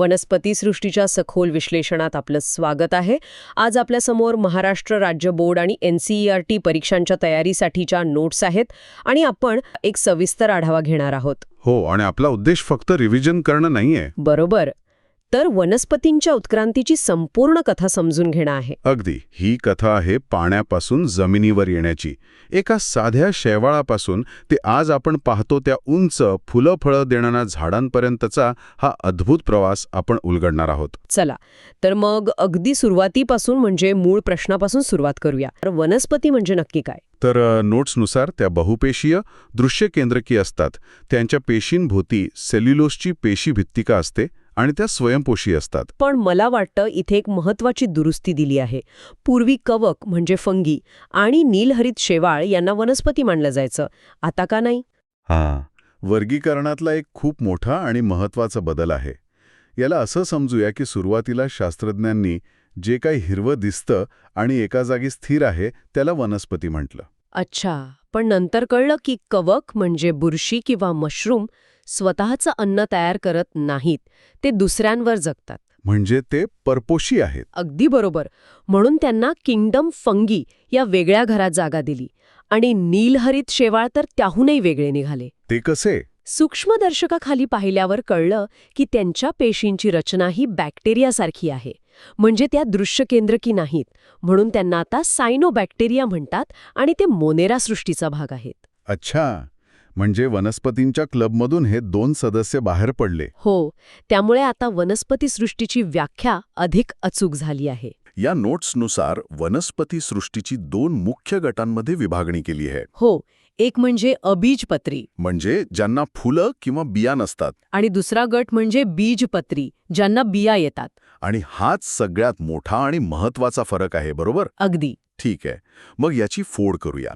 वनस्पतीसृष्टीच्या सखोल विश्लेषणात आपलं स्वागत आहे. आज आपल्यासमोर महाराष्ट्र राज्य बोर्ड आणि N C E R T परीक्षांच्या तयारीसाठीच्या नोट्स आहेत आणि आपण एक सविस्तर आढावा घेणार आहोत. हो आणि आपला उद्देश फक्त रिव्हिजन करणं नाहीये. बरोबर. तर वनस्पतींच्या उत्क्रांतीची संपूर्ण कथा समजून घेणं आहे. अगदी. ही कथा आहे पाण्यापासून जमिनीवर येण्याची. एका साध्या शैवाळापासून ते आज आपण पाहतो त्या उंच फुलं फळं देणाऱ्या झाडांपर्यंतचा हा अद्भुत प्रवास आपण उलगडणार आहोत. चला. तर मग अगदी सुरुवातीपासून म्हणजे मूळ प्रश्नापासून सुरुवात करूया. तर वनस्पती म्हणजे नक्की काय? तर नोट्सनुसार त्या बहुपेशीय दृश्य केंद्रकी असतात. त्यांच्या पेशींभोवती सेल्युलोसची पेशी भित्तिका असते. आणि त्या स्वयंपोषी असतात. पण मला वाटतं इथे एक महत्वाची दुरुस्ती दिली आहे. पूर्वी कवक म्हणजे फंगी आणि नीलहरित शेवाळ यांना वनस्पती मानलं जायचं. आता का नाही? हां वर्गीकरणातला एक खूप मोठा आणि महत्त्वाचा बदल आहे. याला असं समजूया की सुरुवातीला शास्त्रज्ञांनी जे काही हिरवं दिसतं आणि एका जागी स्थिर आहे त्याला वनस्पती म्हटलं. अच्छा पण नंतर कळलं की कवक म्हणजे बुरशी किंवा मशरूम स्वतःचं अन्न तयार करत नाहीत ते दुसऱ्यांवर जगतात. म्हणजे ते परपोशी आहेत. अगदी बरोबर. म्हणून त्यांना किंगडम फंगी या वेगळ्या घरात जागा दिली आणि नीलहरित शेवाळ तर त्याहूनही वेगळे निघाले. ते कसे? सूक्ष्मदर्शकाखाली पाहिल्यावर कळलं की त्यांच्या पेशींची रचना ही बॅक्टेरियासारखी आहे. म्हणजे त्या दृश्य केंद्रकी नाहीत. म्हणून त्यांना आता सायनोबॅक्टेरिया म्हणतात आणि ते मोनेरा सृष्टीचा भाग आहेत. अच्छा. म्हणजे वनस्पतींच्या क्लबमधून हे दोन सदस्य बाहेर पडले. हो त्यामुळे आता वनस्पती सृष्टीची व्याख्या अधिक अचूक झाली आहे. या नोट्सनुसार वनस्पती सृष्टीची दोन मुख्य गटांमध्ये विभागणी केली आहे. हो एक म्हणजे अबीजपत्री. म्हणजे ज्यांना फुलं किंवा बिया नसतात. आणि दुसरा गट म्हणजे बीजपत्री ज्यांना बिया येतात. आणि हाच सगळ्यात मोठा आणि महत्त्वाचा फरक आहे बरोबर? अगदी. ठीक आहे. मग याची फोड करूया.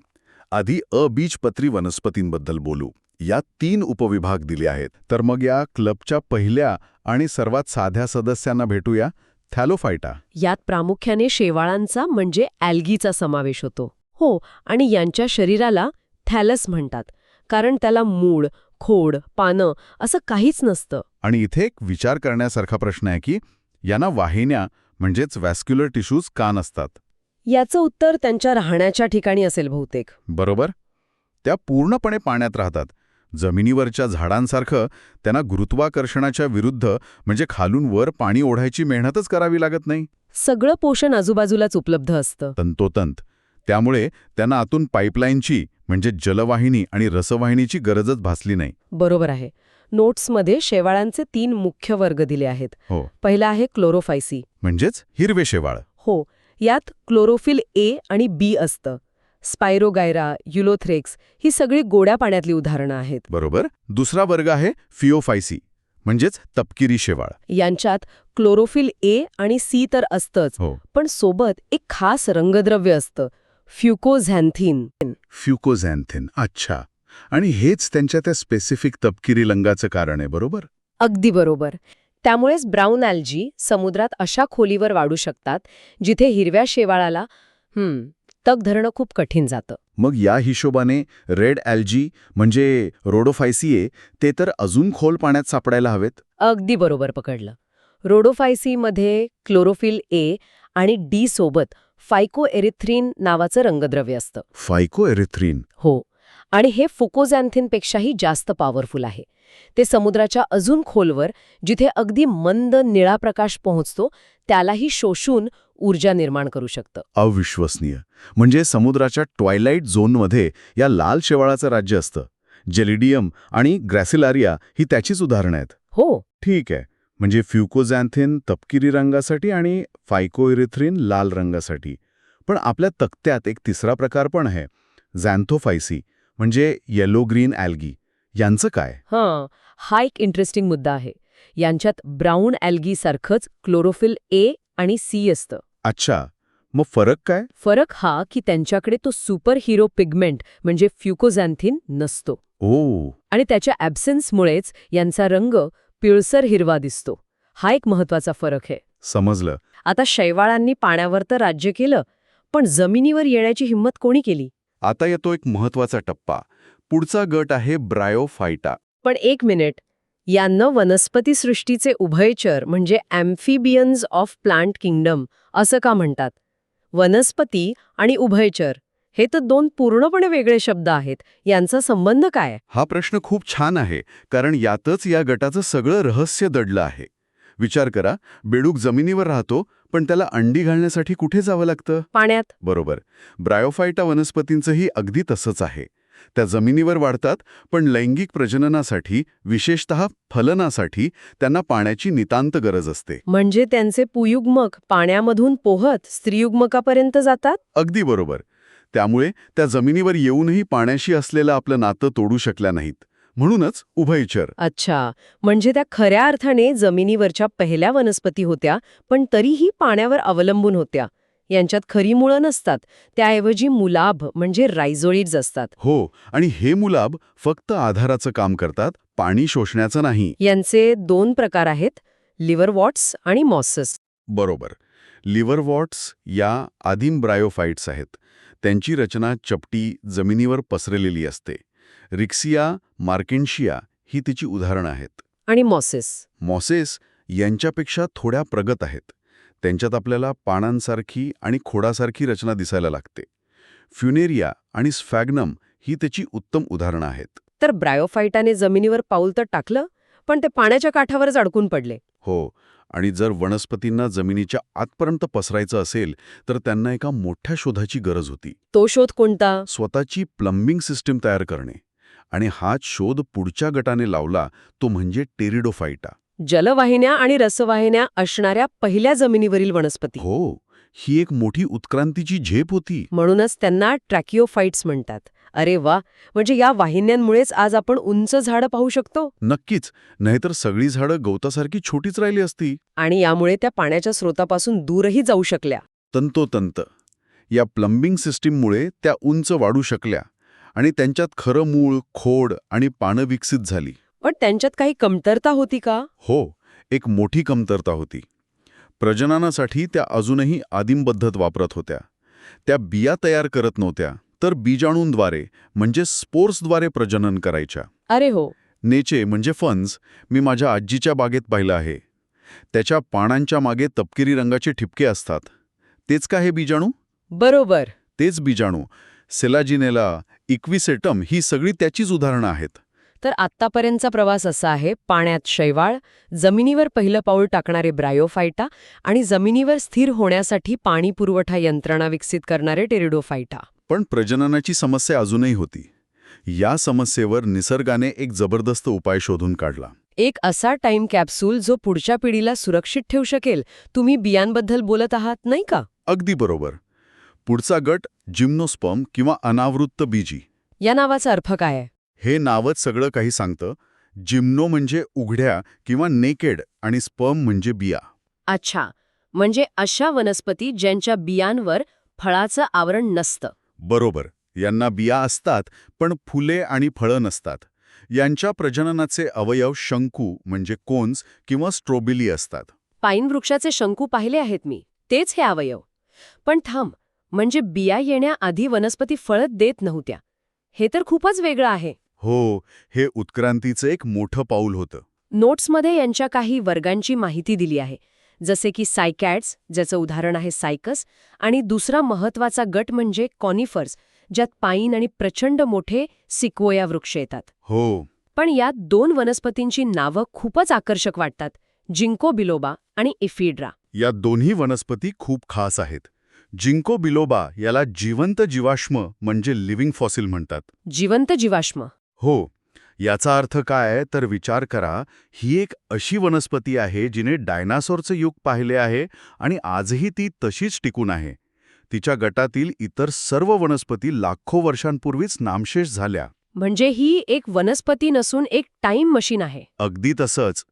आधी अबीजपत्री वनस्पतींबद्दल बोलू. या तीन उपविभाग दिले आहेत. तर मग या क्लबच्या पहिल्या आणि सर्वात साध्या सदस्यांना भेटूया. थॅलोफायटा यात प्रामुख्याने शेवाळांचा म्हणजे ॲल्गीचा समावेश होतो. हो आणि यांच्या शरीराला थॅलस म्हणतात. कारण त्याला मूळ खोड पानं असं काहीच नसतं. आणि इथे एक विचार करण्यासारखा प्रश्न आहे की यांना वाहिन्या म्हणजेच वॅस्क्युलर टिश्यूज का नसतात? याचं उत्तर त्यांच्या राहण्याच्या ठिकाणी असेल बहुतेक. बरोबर? त्या पूर्णपणे पाण्यात राहतात. जमिनीवरच्या झाडांसारखं त्यांना गुरुत्वाकर्षणाच्या विरुद्ध म्हणजे खालून वर पाणी ओढायची मेहनतच करावी लागत नाही. सगळं पोषण आजूबाजूलाच उपलब्ध असतं. तंतोतंत. त्यामुळे त्यांना आतून पाईपलाईनची म्हणजे जलवाहिनी आणि रसवाहिनीची गरजच भासली नाही. बरोबर आहे. नोट्समध्ये शेवाळांचे तीन मुख्य वर्ग दिले आहेत. हो. पहिला आहे क्लोरोफायसी म्हणजेच हिरवे शेवाळ. हो. यात क्लोरोफिल ए आणि बी असतं. स्पायरोगायरा युलोथ्रेक्स ही सगळी गोड्या पाण्यातली उदाहरणं आहेत. बरोबर. दुसरा वर्ग आहे फिओफायसी म्हणजेच तपकिरी शेवाळ. यांच्यात क्लोरोफिल ए आणि सी तर असतंच हो. पण सोबत एक खास रंगद्रव्य असतं फ्युकोझॅन्थिन. फ्युकोझॅन्थिन अच्छा. आणि हेच त्यांच्या त्या स्पेसिफिक तपकिरी लंगाचं कारण आहे बरोबर? अगदी बरोबर. त्यामुळेच ब्राऊन ॲल्जी समुद्रात अशा खोलीवर वाढू शकतात जिथे हिरव्या शेवाळाला हम्म तग धरणं खूप कठीण जातं. मग या हिशोबाने रेड ॲल्जी म्हणजे रोडोफायसिये ते तर अजून खोल पाण्यात सापडायला हवेत? अगदी बरोबर पकडलं. रोडोफायसीमध्ये क्लोरोफिल ए आणि डी सोबत फायकोएरिथ्रिन नावाचं रंगद्रव्य असतं. फायको एरिथ्रीन हो. आणि हे फुकोझॅन्थिनपेक्षाही जास्त पॉवरफुल आहे. ते समुद्राच्या अजून खोलवर जिथे अगदी मंद निळा प्रकाश पोहोचतो त्यालाही शोषून ऊर्जा निर्माण करू शकतं. अविश्वसनीय. म्हणजे समुद्राच्या ट्वायलाईट झोनमध्ये या लाल शेवाळाचं राज्य असतं. जेलिडियम आणि ग्रॅसिलारिया ही त्याचीच उदाहरणं आहेत. हो. ठीक आहे. म्हणजे फ्युकोझॅन्थिन तपकिरी रंगासाठी आणि फायकोइरिथ्रिन लाल रंगासाठी. पण आपल्या तक्त्यात एक तिसरा प्रकार पण आहे. झॅन्थोफायसी म्हणजे येलो ग्रीन ॲल्गी यांचं काय? हां हा एक इंटरेस्टिंग मुद्दा आहे. यांच्यात ब्राऊन ॲल्गी सारखंच क्लोरोफिल ए आणि सी असतं. अच्छा मग फरक काय? फरक हा की त्यांच्याकडे तो सुपर हिरो पिगमेंट म्हणजे फ्युकोझॅन्थिन नसतो. ओ. आणि त्याच्या ॲब्सेन्समुळेच यांचा रंग पिळसर हिरवा दिसतो. हा एक महत्त्वाचा फरक आहे. समजलं. आता शैवाळांनी पाण्यावर तर राज्य केलं पण जमिनीवर येण्याची हिंमत कोणी केली? आता येतो एक महत्त्वाचा टप्पा. पुढचा गट आहे ब्रायोफायटा पण एक मिनिट. यांना वनस्पती सृष्टीचे उभयचर म्हणजे ॲम्फिबियन्स ऑफ प्लांट किंगडम असं का म्हणतात? वनस्पती आणि उभयचर हे तर दोन पूर्णपणे वेगळे शब्द आहेत. यांचा संबंध काय हा प्रश्न खूप छान आहे कारण यातच या गटाचं सगळं रहस्य दडलं आहे. विचार करा. बेडूक जमिनीवर राहतो पण त्याला अंडी घालण्यासाठी कुठे जावं लागतं? पाण्यात. बरोबर. ब्रायोफायटा वनस्पतींचंही अगदी तसंच आहे. त्या जमिनीवर वाढतात पण लैंगिक प्रजननासाठी विशेषतः फलनासाठी त्यांना पाण्याची नितांत गरज असते. म्हणजे त्यांचे पुयुग्मक पाण्यामधून पोहत स्त्रीयुग्मकापर्यंत जातात? अगदी बरोबर. त्यामुळे त्या जमिनीवर येऊनही पाण्याशी असलेलं आपलं नातं तोडू शकल्या नाहीत. म्हणूनच उभयचर अच्छा. म्हणजे त्या खऱ्या अर्थाने जमिनीवरच्या पहिल्या वनस्पती होत्या पण तरीही पाण्यावर अवलंबून होत्या. यांच्यात खरी मुळं नसतात. त्याऐवजी मुलाभ म्हणजे रायझोळीड्स असतात. हो आणि हे मुलाब फक्त आधाराचं काम करतात पाणी शोषण्याचं नाही. यांचे दोन प्रकार आहेत लिव्हर वॉट्स आणि मॉसस. बरोबर. लिव्हरवॉट्स या आदिम ब्रायोफाईट्स आहेत. त्यांची रचना चपटी जमिनीवर पसरलेली असते. रिक्सिया मार्केन्शिया ही तिची उदाहरणं आहेत. आणि मॉसेस. मॉसेस यांच्यापेक्षा थोड्या प्रगत आहेत. त्यांच्यात आपल्याला पानांसारखी आणि खोडासारखी रचना दिसायला लागते. फ्युनेरिया आणि स्फॅग्नम ही त्याची उत्तम उदाहरणं आहेत. तर ब्रायोफायटाने जमिनीवर पाऊल तर टाकलं पण ते पाण्याच्या काठावरच अडकून पडले. हो आणि जर वनस्पतींना जमिनीच्या आतपर्यंत पसरायचं असेल तर त्यांना एका मोठ्या शोधाची गरज होती. तो शोध कोणता? स्वतःची प्लंबिंग सिस्टीम तयार करणे. आणि हाच शोध पुढच्या गटाने लावला तो म्हणजे टेरिडोफाईटा जलवाहिन्या आणि रसवाहिन्या असणाऱ्या पहिल्या जमिनीवरील वनस्पती. हो ही एक मोठी उत्क्रांतीची झेप होती. म्हणूनच त्यांना ट्रॅकिओफाईट्स म्हणतात. अरे वा म्हणजे या वाहिन्यांमुळेच आज आपण उंच झाडं पाहू शकतो? नक्कीच. नाहीतर सगळी झाडं गवतासारखी छोटीच राहिली असती. आणि यामुळे त्या पाण्याच्या स्रोतापासून दूरही जाऊ शकल्या. तंतोतंत. या प्लंबिंग सिस्टीममुळे त्या उंच वाढू शकल्या आणि त्यांच्यात खरं मूळ खोड आणि पानं विकसित झाली. पण त्यांच्यात काही कमतरता होती का? हो एक मोठी कमतरता होती. प्रजननासाठी त्या अजूनही आदिम पद्धत वापरत होत्या. त्या बिया तयार करत नव्हत्या. तर बीजाणूंद्वारे म्हणजे स्पोर्सद्वारे प्रजनन करायच्या. अरे हो. नेचे म्हणजे फन्स मी माझ्या आजीच्या बागेत पाहिलं आहे. त्याच्या पानांच्या मागे तपकिरी रंगाचे ठिपके असतात. तेच का हे बीजाणू? बरोबर. तेच बीजाणू. सेलाजिनेला इक्विसेटम ही सगळी त्याचीच उदाहरणं आहेत. तर आत्तापर्यंतचा प्रवास असा आहे पाण्यात शैवाळ जमिनीवर पहिलं पाऊल टाकणारे ब्रायोफायटा आणि जमिनीवर स्थिर होण्यासाठी पाणी पुरवठा यंत्रणा विकसित करणारे टेरिडोफायटा पण प्रजननाची समस्या अजूनही होती. या समस्येवर निसर्गाने एक जबरदस्त उपाय शोधून काढला. एक असा टाइम कॅप्सूल जो पुढच्या पिढीला सुरक्षित ठेवू शकेल तुम्ही बियांबद्दल बोलत आहात नाही का? अगदी बरोबर. पुढचा गट जिम्नोस्पर्म किंवा अनावृत्त बीजी. या नावाचा अर्थ काय आहे? हे नावच सगळं काही सांगतं. जिम्नो म्हणजे उघड्या किंवा नेकेड आणि स्पर्म म्हणजे बिया. अच्छा. म्हणजे अशा वनस्पती ज्यांच्या बियांवर फळाचं आवरण नसतं. बरोबर यांना बिया असतात पण फुले आणि फळं नसतात. यांच्या प्रजननाचे अवयव शंकू म्हणजे कोन्स किंवा स्ट्रोबिली असतात. पाईन वृक्षाचे शंकू पाहिले आहेत मी तेच हे अवयव. पण थांब म्हणजे बिया येण्याआधी वनस्पती फळत देत नव्हत्या. हे तर खूपच वेगळं आहे. हो हे उत्क्रांतीचं एक मोठं पाऊल होतं. नोट्समध्ये यांच्या काही वर्गांची माहिती दिली आहे. जसे की सायकॅट्स ज्याचं उदाहरण आहे सायकस आणि दुसरा महत्त्वाचा गट म्हणजे कॉनिफर्स ज्यात पाईन आणि प्रचंड मोठे सिक्वोया वृक्ष येतात. हो. पण यात दोन वनस्पतींची नावं खूपच आकर्षक वाटतात जिंको बिलोबा आणि इफिड्रा. या दोन्ही वनस्पती खूप खास आहेत. जिंको बिलोबा याला जिवंत जीवाश्म म्हणजे लिव्हिंग फॉसिल म्हणतात. जिवंत जीवाश्म. हो. याचा अर्थ काय तर विचार करा ही एक अशी वनस्पती आहे जिने डायनासोरचं युग पाहिले आहे आणि आजही ती तशीच टिकून आहे. तिच्या गटातील इतर सर्व वनस्पती लाखो वर्षांपूर्वीच नामशेष झाल्या. म्हणजे ही एक वनस्पती नसून एक टाईम मशीन आहे. अगदी तसंच.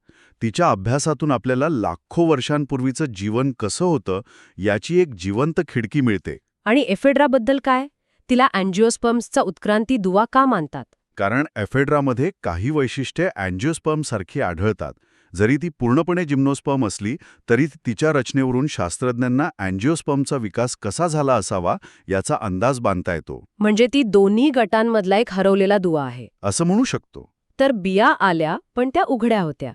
तिच्या अभ्यासातून आपल्याला लाखो वर्षांपूर्वीचं जीवन कसं होतं याची एक जिवंत खिडकी मिळते. आणि एफेड्राबद्दल काय? तिला अँजिओस्पर्म्सचा उत्क्रांती दुवा का मानतात? कारण एफेड्रामध्ये काही वैशिष्ट्ये अँजिओस्पर्मसारखी आढळतात. जरी ती पूर्णपणे जिम्नोस्पर्म असली तरी तिच्या रचनेवरून शास्त्रज्ञांना अँजिओस्पर्मचा विकास कसा झाला असावा याचा अंदाज बांधता येतो. म्हणजे ती दोन्ही गटांमधला एक हरवलेला दुवा आहे. असं म्हणू शकतो. तर बिया आल्या पण त्या उघड्या होत्या.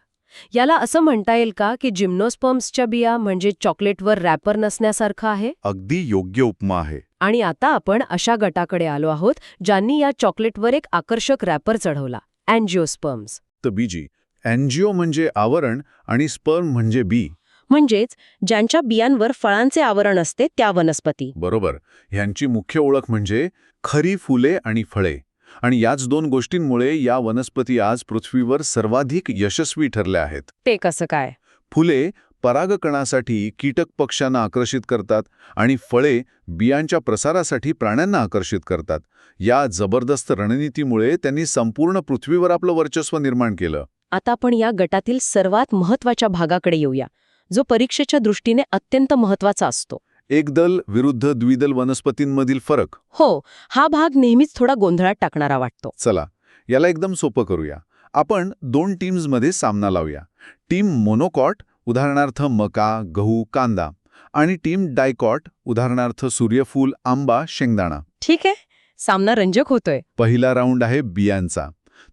याला असं म्हणता येईल का की जिम्नोस्पर्म्सच्या बिया म्हणजे चॉकलेटवर रॅपर नसण्यासारखं आहे? अगदी योग्य उपमा आहे. आणि आता आपण अशा गटाकडे आलो आहोत ज्यांनी या चॉकलेटवर एक आकर्षक रॅपर चढवला अँजिओस्पर्म्स. तर बीजी एनजीओ म्हणजे आवरण आणि स्पर्म म्हणजे बी. म्हणजेच ज्यांच्या बियांवर फळांचे आवरण असते त्या वनस्पती. बरोबर. ह्यांची मुख्य ओळख म्हणजे खरी फुले आणि फळे. आणि याच दोन गोष्टींमुळे या वनस्पती आज पृथ्वीवर सर्वाधिक यशस्वी ठरल्या आहेत. ते कसं काय? फुले परागकणासाठी कीटक पक्ष्यांना आकर्षित करतात आणि फळे बियांच्या प्रसारासाठी प्राण्यांना आकर्षित करतात. या जबरदस्त रणनीतीमुळे त्यांनी संपूर्ण पृथ्वीवर आपलं वर्चस्व निर्माण केलं. आता आपण या गटातील सर्वात महत्त्वाच्या भागाकडे येऊया जो परीक्षेच्या दृष्टीने अत्यंत महत्त्वाचा असतो. एक दल विरुद्ध द्विदल वनस्पतींमधील फरक. हो हा भाग नेहमीच थोडा गोंधळात टाकणारा वाटतो. चला याला एकदम सोपं करूया. आपण दोन टीम्समध्ये सामना लावूया. टीम मोनोकॉट उदाहरणार्थ मका गहू कांदा आणि टीम डायकॉट उदाहरणार्थ सूर्यफूल आंबा शेंगदाणा. ठीक आहे सामना रंजक होतोय. पहिला राऊंड आहे बियांचा.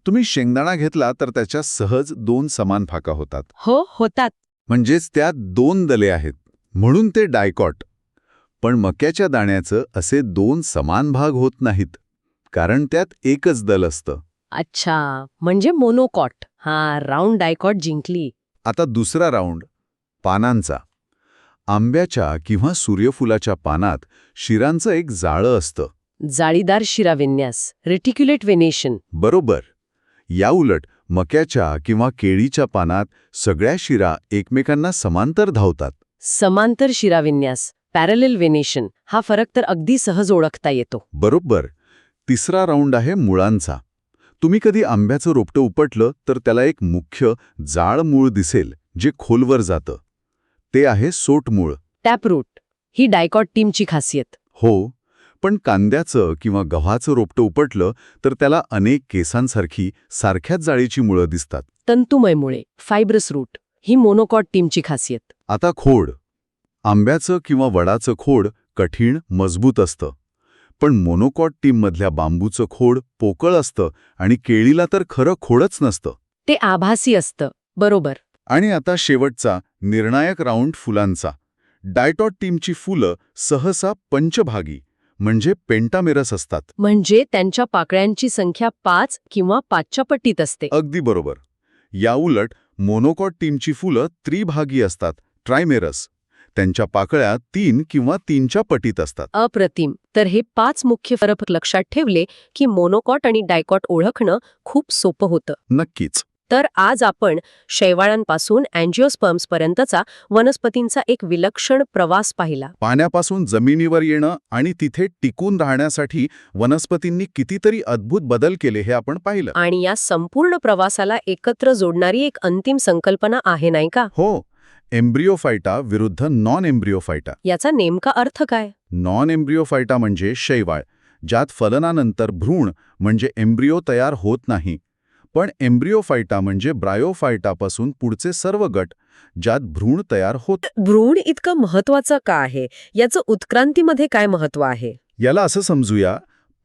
तुम्ही शेंगदाणा घेतला तर त्याच्या सहज दोन समान फाका होतात. हो होतात. म्हणजेच त्यात दोन दले आहेत. म्हणून ते डायकॉट. पण मक्याच्या दाण्याचं असे दोन समान भाग होत नाहीत कारण त्यात एकच दल असतं. अच्छा म्हणजे मोनोकॉट. हा राऊंड डायकॉट जिंकली. आता दुसरा राऊंड पानांचा. आंब्याच्या किंवा सूर्यफुलाच्या पानात शिरांचं एक जाळं असतं. जाळीदार शिराविन्यास रेटिक्युलेट वेनेशन बरोबर. याउलट मक्याच्या किंवा केळीच्या पानात सगळ्या शिरा एकमेकांना समांतर धावतात. समांतर शिराविन्यास पॅरलेल वेनेशन हा फरक तर अगदी सहज ओळखता येतो. बरोबर. तिसरा राऊंड आहे मुळांचा. तुम्ही कधी आंब्याचं रोपटं उपटलं तर त्याला एक मुख्य जाळ मूळ दिसेल जे खोलवर जातं. ते आहे सोटमूळ टॅपरूट ही डायकॉट टीमची खासियत. हो पण कांद्याचं किंवा गव्हाचं रोपटं उपटलं तर त्याला अनेक केसांसारखी सारख्याच जाळीची मुळं दिसतात. तंतुमय मुळे फायब्रस रूट ही मोनोकॉट टीमची खासियत. आता खोड. आंब्याचं किंवा वडाचं खोड कठीण मजबूत असतं. पण मोनोकॉट टीममधल्या बांबूचं खोड पोकळ असतं आणि केळीला तर खरं खोडच नसतं. ते आभासी असतं. बरोबर. आणि आता शेवटचा निर्णायक राऊंड फुलांचा. डायटॉट टीमची फुलं सहसा पंचभागी म्हणजे पेंटामेरस असतात. म्हणजे त्यांच्या पाकळ्यांची संख्या पाच किंवा पाचच्या पट्टीत असते. अगदी बरोबर. याउलट मोनोकॉट टीमची फुलं त्रिभागी असतात ट्रायमेरस. त्यांच्या पाकळ्या तीन किंवा तीनच्या पटीत असतात. अप्रतिम. तर हे पाच मुख्य फरक लक्षात ठेवले की मोनोकॉट आणि डायकॉट ओळखणं खूप सोपं होतं. नक्कीच. तर आज आपण शैवाळांपासून अँजिओस्पर्म्सपर्यंतचा वनस्पतींचा एक विलक्षण प्रवास पाहिला. पाण्यापासून जमिनीवर येणं आणि तिथे टिकून राहण्यासाठी वनस्पतींनी कितीतरी अद्भुत बदल केले हे आपण पाहिलं. आणि या संपूर्ण प्रवासाला एकत्र जोडणारी एक अंतिम संकल्पना आहे नाही का? हो. एम्ब्रिओफायटा विरुद्ध नॉन एम्ब्रिओफायटा याचा नेमका अर्थ काय? नॉन एम्ब्रिओफायटा म्हणजे शैवाळ ज्यात फलनानंतर भ्रूण म्हणजे एम्ब्रिओ तयार होत नाही. पण एम्ब्रिओफायटा म्हणजे ब्रायोफायटापासून पुढचे सर्व गट ज्यात भ्रूण तयार होत. भ्रूण इतकं महत्वाचं का आहे? याचं उत्क्रांतीमध्ये काय महत्त्व आहे? याला असं समजूया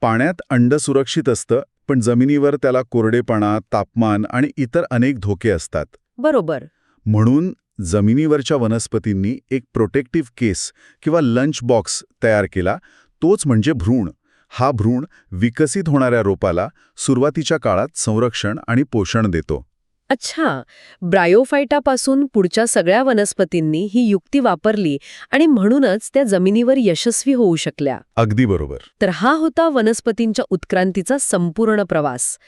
पाण्यात अंड सुरक्षित असतं पण जमिनीवर त्याला कोरडेपणा तापमान आणि इतर अनेक धोके असतात. बरोबर. म्हणून जमिनीवरच्या वनस्पतींनी एक प्रोटेक्टिव्ह केस किंवा लंच बॉक्स तयार केला तोच म्हणजे भ्रूण. हा भ्रूण विकसित होणाऱ्या रोपाला सुरुवातीच्या काळात संरक्षण आणि पोषण देतो. अच्छा. ब्रायोफायटापासून पुढच्या सगळ्या वनस्पतींनी ही युक्ती वापरली आणि म्हणूनच त्या जमिनीवर यशस्वी होऊ शकल्या. अगदी बरोबर. तर हा होता वनस्पतींच्या उत्क्रांतीचा संपूर्ण प्रवास.